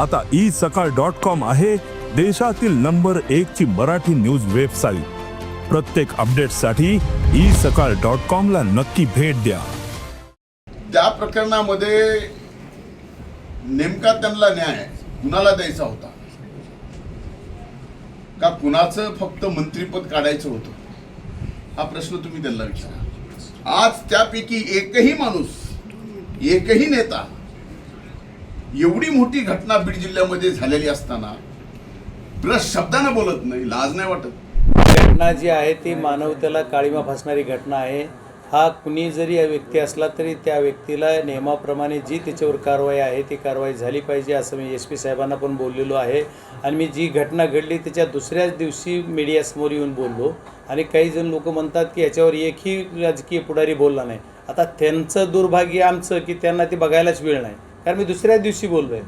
आता ई सकाळ dot com आहे देशातील नंबर एक ची मराठी न्यूज वेबसाईट. प्रत्येक अपडेटसाठी ई सकाळ डॉट कॉम ला नक्की भेट द्या. त्या प्रकरणामध्ये नेमका त्यांना न्याय कुणाला द्यायचा होता? का कुणाचं फक्त मंत्रीपद काढायचं होतं? हा प्रश्न तुम्ही त्यांना विचारा. आज त्यापैकी एकही माणूस एकही नेता एवढी मोठी घटना बीड जिल्ह्यामध्ये झालेली असताना प्लस शब्दानं बोलत नाही लाज नाही वाटत. घटना जी आहे ती मानवतेला काळीमा फासणारी घटना आहे. हा कुणी जरी व्यक्ती असला तरी त्या व्यक्तीला नियमाप्रमाणे जी त्याच्यावर कारवाई आहे ती कारवाई झाली पाहिजे असं मी एस पी साहेबांना पण बोललेलो आहे. आणि मी जी घटना घडली त्याच्या दुसऱ्याच दिवशी मीडियासमोर येऊन बोललो. आणि काही जण लोक म्हणतात की याच्यावर एकही राजकीय पुढारी बोलला नाही. आता त्यांचं दुर्भाग्य आमचं की त्यांना ते बघायलाच वेळ नाही. कारण मी दुसऱ्याच दिवशी बोललो आहे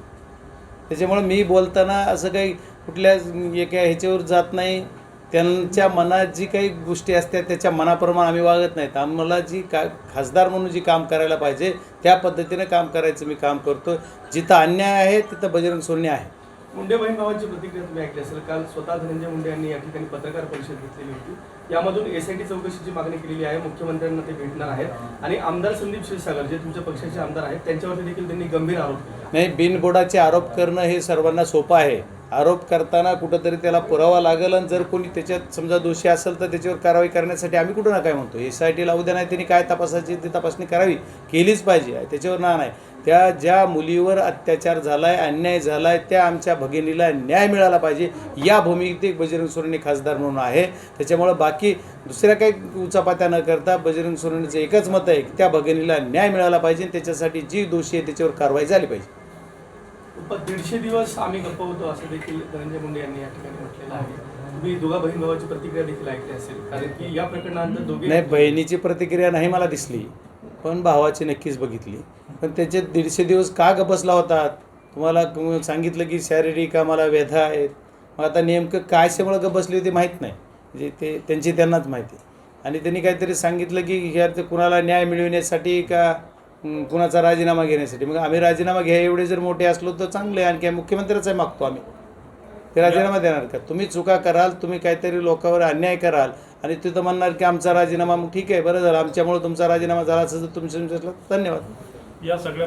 त्याच्यामुळं मी बोलताना असं काही कुठल्या एका ह्याच्यावर जात नाही. त्यांच्या मनात जी काही गोष्टी असतात त्याच्या मनाप्रमाणे आम्ही वागत नाहीत. आम्हाला जी का खासदार म्हणून जी काम करायला पाहिजे त्या पद्धतीने काम करायचं मी काम करतो जिथं अन्याय आहे तिथं बजरंग सोन्य आहे. मुंडे बहीण भावाची प्रतिक्रिया तुम्ही ऐकली असेल. काल स्वतः धनंजय मुंडे यांनी या ठिकाणी पत्रकार परिषद घेतलेली होती. यामधून एस आय टी चौकशीची मागणी केलेली आहे. मुख्यमंत्र्यांना ते भेटणार आहेत. आणि आमदार संदीप क्षीरसागर जे तुमच्या पक्षाचे आमदार आहेत त्यांच्यावरती देखील त्यांनी गंभीर आरोप नाही बिनबोडाचे आरोप करणं हे सर्वांना सोपं आहे. आरोप करताना कुठंतरी त्याला पुरावा लागेल आणि जर कोणी त्याच्यात समजा दोषी असेल तर त्याच्यावर कारवाई करण्यासाठी आम्ही कुठं ना काय म्हणतो एस आय टी लावू नाही त्यांनी काय तपासायची ती तपासणी करावी? केलीच पाहिजे. त्याच्यावर ना नाही. त्या ज्या मुलीवर अत्याचार झाला आहे अन्याय झाला आहे त्या आमच्या भगिनीला न्याय मिळाला पाहिजे. या भूमिकेत बजरंग सोरेने खासदार म्हणून आहे. त्याच्यामुळं बाकी दुसऱ्या काही उचापात्या न करता बजरंग सोरेनेचं एकच मत आहे की त्या भगिनीला न्याय मिळाला पाहिजे. आणि त्याच्यासाठी जी दोषी आहे त्याच्यावर कारवाई झाली पाहिजे. दीडशे दिवस आम्ही गप्प होतो असं देखील धनंजय मुंडे यांनी या ठिकाणी म्हटलेलं आहे. तुम्ही दोघा बहीण भावाची प्रतिक्रिया देखील ऐकली असेल. कारण की या प्रकरणानंतर दोघे नाही बहिणीची प्रतिक्रिया नाही मला दिसली. पण भावाची नक्कीच बघितली. पण त्याचे दीडशे दिवस का गपसला होता? तुम्हाला सांगितलं की शारीरिक आम्हाला व्यथा आहेत. मग आता नेमकं काय त्यामुळं गप बसली होती माहीत नाही. म्हणजे ते त्यांची त्यांनाच माहिती. आणि त्यांनी काहीतरी सांगितलं की ह्या ते कुणाला न्याय मिळविण्यासाठी का कुणाचा राजीनामा घेण्यासाठी? मग आम्ही राजीनामा घ्या एवढे जर मोठे असलो तर चांगले आहे. आणखी मुख्यमंत्र्याचा मागतो आम्ही. ते राजीनामा देणार का? तुम्ही चुका कराल तुम्ही काहीतरी लोकांवर अन्याय कराल. आणि तिथं म्हणणार की आमचा राजीनामा मग ठीक आहे बरं झालं. आमच्यामुळे तुमचा राजीनामा झाला असेल तर तुमच्या धन्यवाद. या सगळ्या